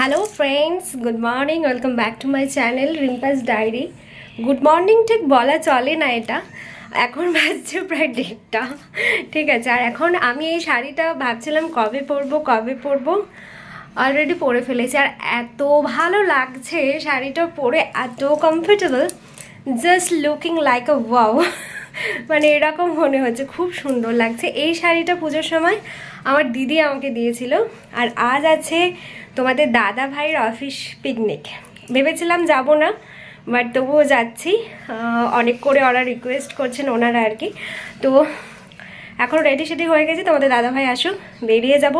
Hello friends good morning welcome back to my channel Rimpa's diary good morning ঠিক বলা চলে না এটা। এখন বাজছে প্রায় ডেটটা ঠিক আছে, আর এখন আমি এই শাড়িটা ভাবছিলাম কবে পরবো কবে পরবো। অলরেডি পরে ফেলেছি। আর এত ভালো লাগছে শাড়িটা পরে, এত comfortable just looking like a wow মানে এরকম মনে হচ্ছে, খুব সুন্দর লাগছে। এই শাড়িটা পুজোর সময় আমার দিদি আমাকে দিয়েছিল। আর আজ আছে তোমাদের দাদা ভাইয়ের অফিস পিকনিক ভেবেছিলাম যাব না বাট তবুও যাচ্ছি। অনেক করে ওরা রিকোয়েস্ট করছেন ওনারা আর কি। তো এখন রেডি সেডি হয়ে গেছে, তোমাদের দাদাভাই আসুক, বেরিয়ে যাব।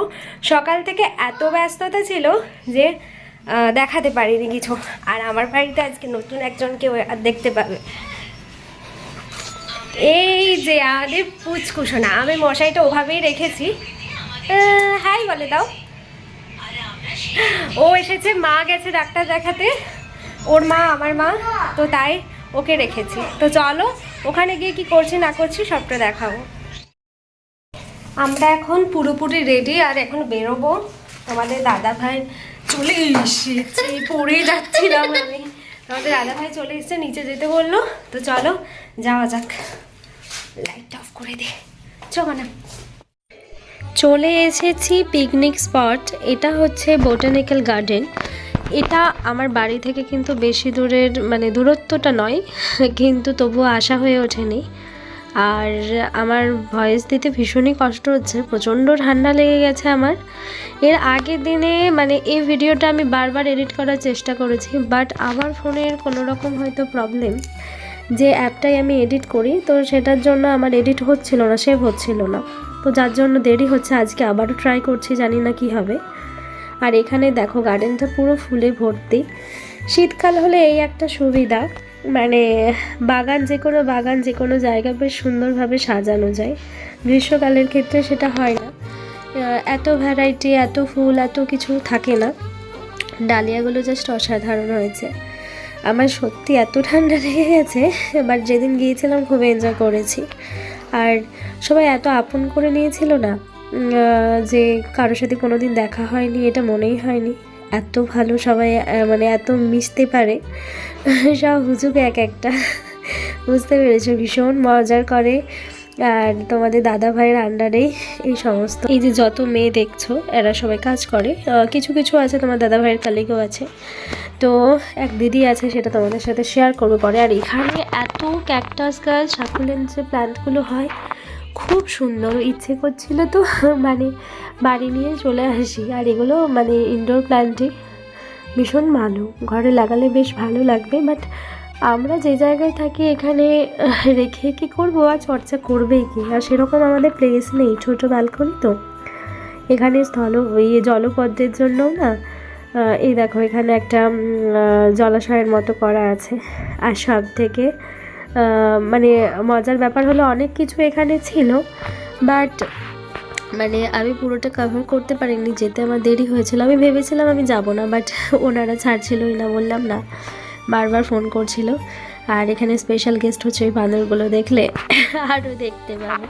সকাল থেকে এত ব্যস্ততা ছিল যে দেখাতে পারিনি কিছু। আর আমার বাড়িতে আজকে নতুন একজনকে দেখতে পাবে। এই যে আমাদের পুচকুশোনা আমি মশাইটা ওভাবেই রেখেছি। হাই বলে দাও। ও এসেছে, মা গেছে ডাক্তার দেখাতে। ওর মা, আমার মা, তো তাই ওকে রেখেছি। তো চলো, ওখানে গিয়ে কি করছি না করছি সবটা দেখাবো। আমরা এখন পুরোপুরি রেডি আর এখন বেরোবো। তোমাদের দাদা ভাই চলে এসেছে, পড়ে যাচ্ছিলাম আমি। তোমাদের দাদা ভাই চলে এসেছে, নিচে যেতে বলল। তো চলো, যাওয়া যাক। লাইট অফ করে দে। চলো না। চলে এসেছি পিকনিক স্পট এটা হচ্ছে বোটানিক্যাল গার্ডেন এটা আমার বাড়ি থেকে কিন্তু বেশি দূরের মানে দূরত্বটা নয়, কিন্তু তবুও আসা হয়ে ওঠেনি। আর আমার ভয়েস দিতে ভীষণই কষ্ট হচ্ছে, প্রচণ্ড ঠান্ডা লেগে গেছে আমার। এর আগের দিনে মানে এই ভিডিওটা আমি বারবার এডিট করার চেষ্টা করেছি বাট আমার ফোনের কোনো রকম হয়তো প্রবলেম যে অ্যাপটাই আমি এডিট করি, তো সেটার জন্য আমার এডিট হচ্ছিল না সেভ হচ্ছিল না। তো যার জন্য দেরি হচ্ছে, আজকে আবারও ট্রাই করছি, জানি না কি হবে। আর এখানে দেখো গার্ডেনটা পুরো ফুলে ভর্তি। শীতকাল হলে এই একটা সুবিধা মানে বাগান যে কোনো বাগান, যে কোনো জায়গা বেশ সুন্দরভাবে সাজানো যায়। গ্রীষ্মকালের ক্ষেত্রে সেটা হয় না। এত ভ্যারাইটি এত ফুল, এত কিছু থাকে না। ডালিয়াগুলো জাস্ট অসাধারণ হয়েছে। আমার সত্যি এত ঠান্ডা লেগে গেছে বাট যেদিন গিয়েছিলাম খুব এনজয় করেছি। আর সবাই এত আপন করে নিয়েছিল না যে কারোর সাথে কোনো দিন দেখা হয়নি, এটা মনেই হয়নি। এত ভালো সবাই মানে এত মিশতে পারে। সব হুজুক এক একটা। বুঝতে পেরেছ, ভীষণ মজার করে। আর তোমাদের দাদা ভাইয়ের আন্ডারেই এই সমস্ত। এই যে যত মেয়ে দেখছ, এরা সবাই কাজ করে। কিছু কিছু আছে তোমার দাদা ভাইয়ের কালিগও আছে। তো এক দিদি আছে, সেটা তোমাদের সাথে শেয়ার করব পরে। আর এখানে এত ক্যাকটাস গাছ সাকুলেন্ট যে প্ল্যান্টগুলো হয়, খুব সুন্দর। ইচ্ছে করছিল তো মানে বাড়ি নিয়ে চলে আসি। আর এগুলো মানে ইনডোর প্ল্যান্টই ভীষণ ভালো। ঘরে লাগালে বেশ ভালো লাগবে বাট আমরা যে জায়গায় থাকি, এখানে রেখে কি করব? আর চর্চা করবেই কি? আর সেরকম আমাদের প্লেস নেই, ছোট ব্যালকনি তো। এখানে স্থল জলপদ্মের জন্য না এই দেখো, এখানে একটা জলাশয়ের মতো করা আছে। আর সব থেকে মানে মজার ব্যাপার হলো অনেক কিছু এখানে ছিল, বাট মানে আমি পুরোটা কভার করতে পারিনি, যেতে আমার দেরি হয়েছিল। আমি ভেবেছিলাম আমি যাব না, বাট ওনারা ছাড়ছিলই না, বললাম না, বারবার ফোন করছিল। আর এখানে স্পেশাল গেস্ট হচ্ছে ওই বাঁদরগুলো দেখলে, আরও দেখতে পাবে।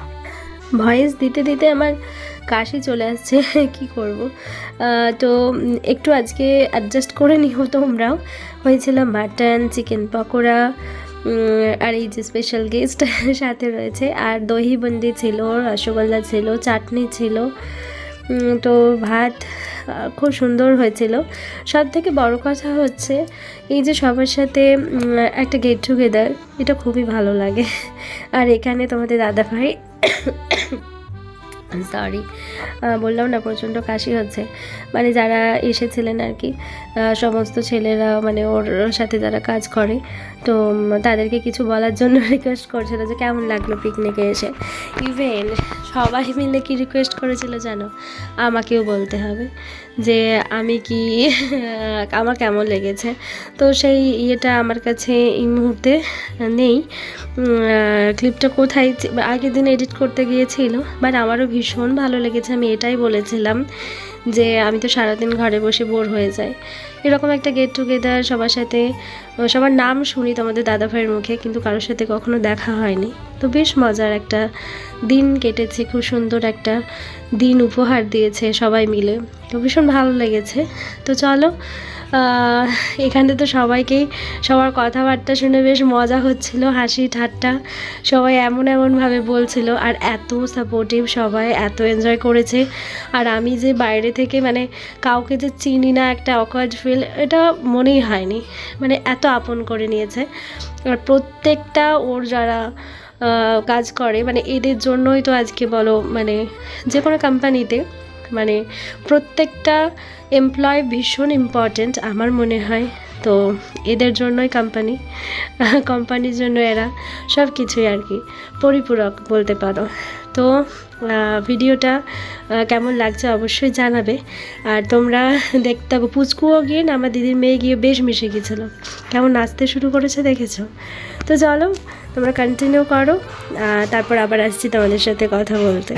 ভয়েস দিতে দিতে আমার কাশি চলে আসছে, কি করব? তো একটু আজকে অ্যাডজাস্ট করে নিও তোমরাও। হয়েছিল মাটন চিকেন পকোড়া আর এই যে স্পেশাল গেস্ট সাথে রয়েছে। আর দহি বন্দি ছিল, রসগোল্লা ছিল, চাটনি ছিল। তো ভাত খুব সুন্দর হয়েছিল। সব থেকে বড় কথা হচ্ছে, এই যে সবার সাথে একটা গেট টুগেদার এটা খুবই ভালো লাগে। আর এখানে তোমাদের দাদা ভাই সরি বললাম না, প্রচণ্ড কাশি হচ্ছে। মানে যারা এসেছিলেন আর কি সমস্ত ছেলেরা মানে ওর সাথে যারা কাজ করে, তো তাদেরকে কিছু বলার জন্য রিকোয়েস্ট করছিল যে কেমন লাগল পিকনিকে এসে। ইভেন সবাই মিলে কি রিকোয়েস্ট করেছিল জানো? আমাকেও বলতে হবে যে আমি কি আমার কেমন লেগেছে? তো সেই ইয়েটা আমার কাছে এই মুহূর্তে নেই। ক্লিপটা কোথায় আগের দিন এডিট করতে গিয়েছিল বাট আমারও ভীষণ ভালো লেগেছে, আমি এটাই বলেছিলাম যে আমি তো সারাদিন ঘরে বসে বোর হয়ে যাই। এরকম একটা গেট টুগেদার সবার সাথে সবার নাম শুনি তোমাদের দাদা ভাইয়ের মুখে, কিন্তু কারোর সাথে কখনো দেখা হয়নি। তো বেশ মজার একটা দিন কেটেছে, খুব সুন্দর একটা দিন উপহার দিয়েছে সবাই মিলে। তো ভীষণ ভালো লেগেছে। তো চলো এখানে তো সবাইকেই, সবার কথাবার্তা শুনে বেশ মজা হচ্ছিল, হাসি ঠাট্টা সবাই এমন এমনভাবে বলছিল আর এত সাপোর্টিভ সবাই, এত এনজয় করেছে। আর আমি যে বাইরে থেকে মানে কাউকে যে চিনি না, একটা অকওয়ার্ড ফিল এটা মনেই হয়নি। মানে এত আপন করে নিয়েছে। আর প্রত্যেকটা ওর যারা কাজ করে। মানে এদের জন্যই তো আজকে বলো মানে যে কোনো কোম্পানিতে মানে প্রত্যেকটা এমপ্লয় ভীষণ ইম্পর্ট্যান্ট আমার মনে হয়। তো এদের জন্যই কোম্পানি কোম্পানির জন্য এরা সব কিছুই আর কি পরিপূরক বলতে পারো। তো ভিডিওটা কেমন লাগছে অবশ্যই জানাবে। আর তোমরা দেখতে পাবো পুচকুও গিয়ে না, আমার দিদির মেয়ে গিয়ে বেশ মিশে গিয়েছিল কেমন নাচতে শুরু করেছে দেখেছ? তো চলো তোমরা কন্টিনিউ করো তারপর আবার আসছি তোমাদের সাথে কথা বলতে।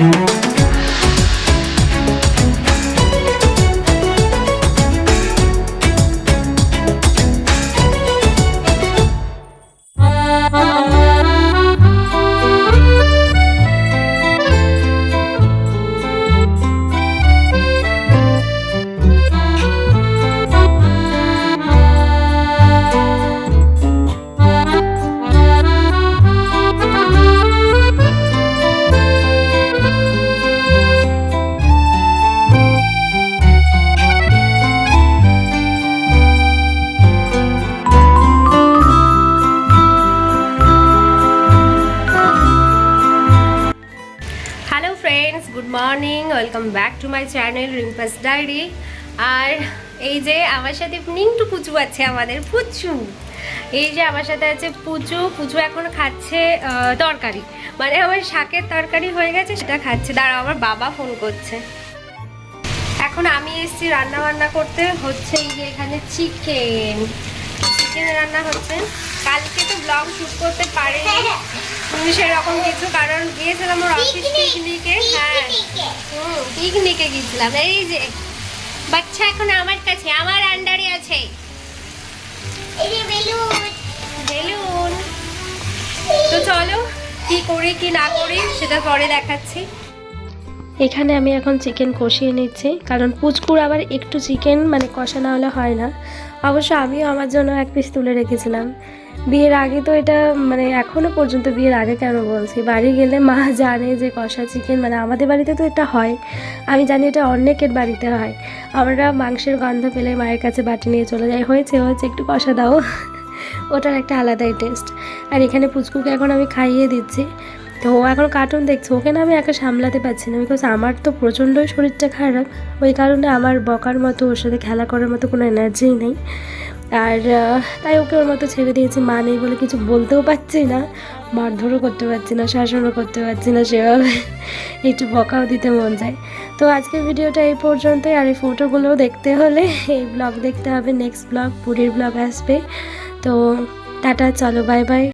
Back to my channel Rimpa's diary আর এই যে আমার সাথে নিংটু পুচু আছে, আমাদের পুচু। এই যে আমার সাথে আছে পুচু পুচু এখন খাচ্ছে তরকারি। মানে আমার শাকের তরকারি হয়ে গেছে, সেটা খাচ্ছে। দাঁড়া আমার বাবা ফোন করছে। এখন আমি এসেছি রান্না বান্না করতে। হচ্ছে এই যে এখানে চিকেন চিকেন রান্না হচ্ছে। কালকে তো ব্লগ শুট করতে পারিনি। উম, সেরকম কিছু কারণ গিয়েছিলাম ওর অফিস পিকনিকে হ্যাঁ। হুম পিকনিকে গিয়েছিলাম। এই যে বাচ্চা এখন আমার কাছে আমার আন্ডারে আছে। বেলুন। তো চলো কি করি কি না করি সেটা পরে দেখাচ্ছি। এখানে আমি এখন চিকেন কষিয়ে নিচ্ছি, কারণ পুচকুর আবার একটু চিকেন মানে কষা না হলে হয় না। অবশ্য আমিও আমার জন্য এক পিস তুলে রেখেছিলাম। বিয়ের আগে তো এটা মানে এখনও পর্যন্ত বিয়ের আগে কেন বলছি? বাড়ি গেলে মা জানে যে কষা চিকেন মানে আমাদের বাড়িতে তো এটা হয়। আমি জানি এটা অনেকের বাড়িতে হয়। আমরা মাংসের গন্ধ পেলে মায়ের কাছে বাটি নিয়ে চলে যাই। হয়েছে হয়েছে, একটু কষা দাও। ওটার একটা আলাদাই টেস্ট আর এখানে পুচকুকে এখন আমি খাইয়ে দিচ্ছি। তো ও এখন কার্টুন দেখছে। ওকে না আমি একা সামলাতে পারছি না বিকজ আমার তো প্রচণ্ডই শরীরটা খারাপ। ওই কারণে আমার বকার মতো, ওর সাথে খেলা করার মতো কোনো এনার্জিই নেই। আর তাই ওকে ওর মতো ছেড়ে দিয়েছি। মা নেই বলে কিছু বলতেও পারছি না। মারধরও করতে পারছি না, শাসনও করতে পারছি না সেভাবে। একটু বকাও দিতে মন যায় তো আজকের ভিডিওটা এই পর্যন্তই। আর এই ফটোগুলোও দেখতে হলে এই ব্লগ দেখতে হবে। নেক্সট ব্লগ পুরীর ব্লগ আসবে। তো টাটা, চলো বাই বাই